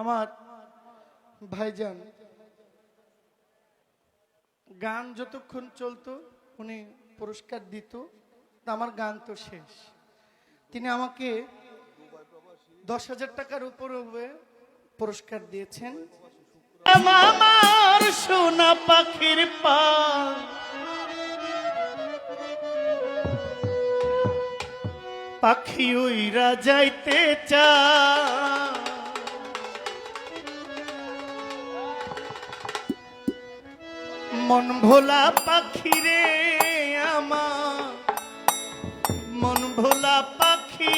আমার ভাইজান, গান যতক্ষণ চলতো, উনি পুরস্কার দিত আমার গান তো শেষ। তিনি আমাকে দশ হাজার টাকার উপরে পুরস্কার দিয়েছেন। আমার সোনা পাখির পাখি ওই যাইতে চা মন ভোলা পাখি রে আমার। মন ভোলা পাখি।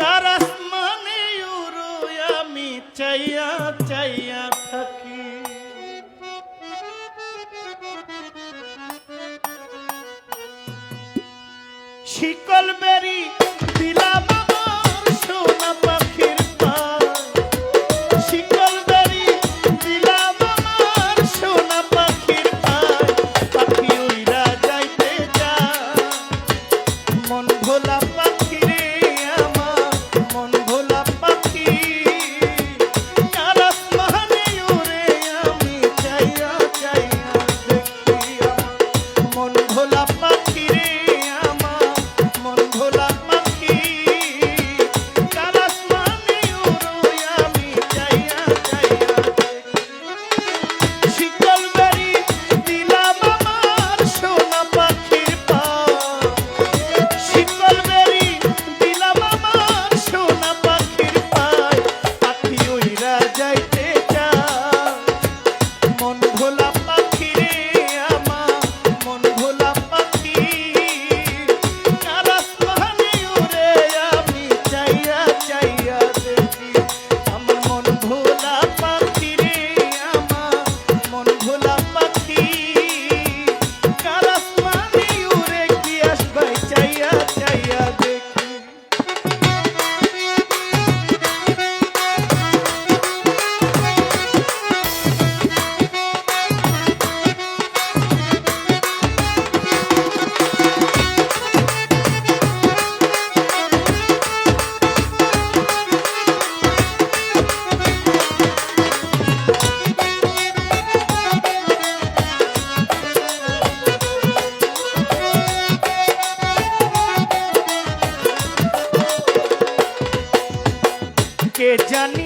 কার আসমানে আমি চাইয়া চাইয়া থাকি। শিকল বেরি দিলাম জানি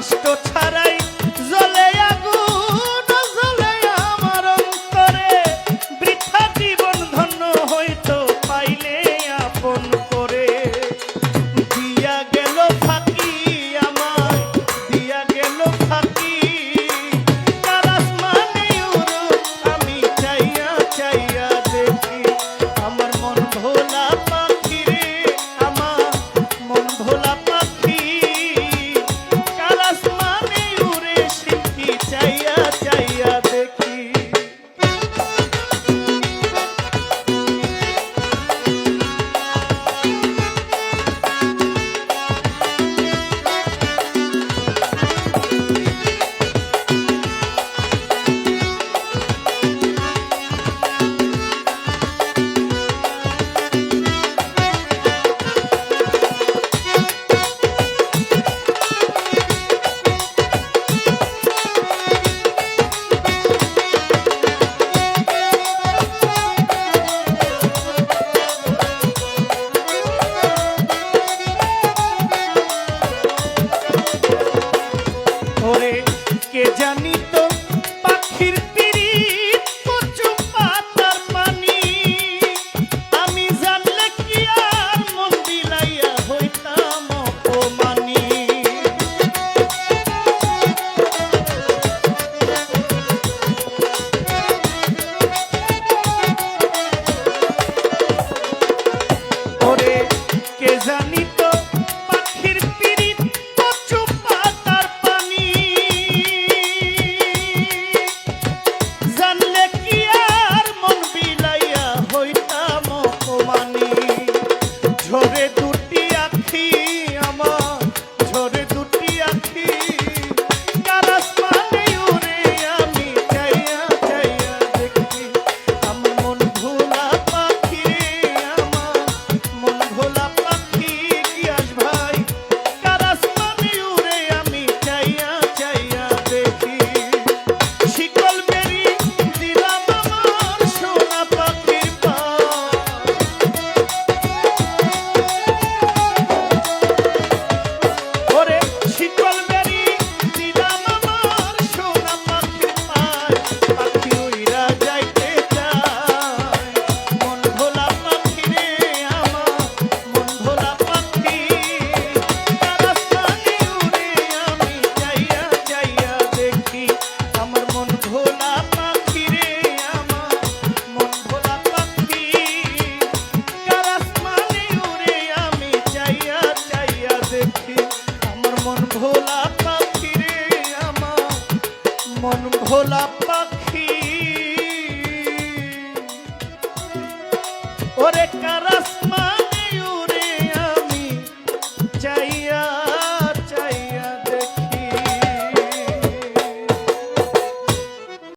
কষ্ট রে কে জানি তো পাখির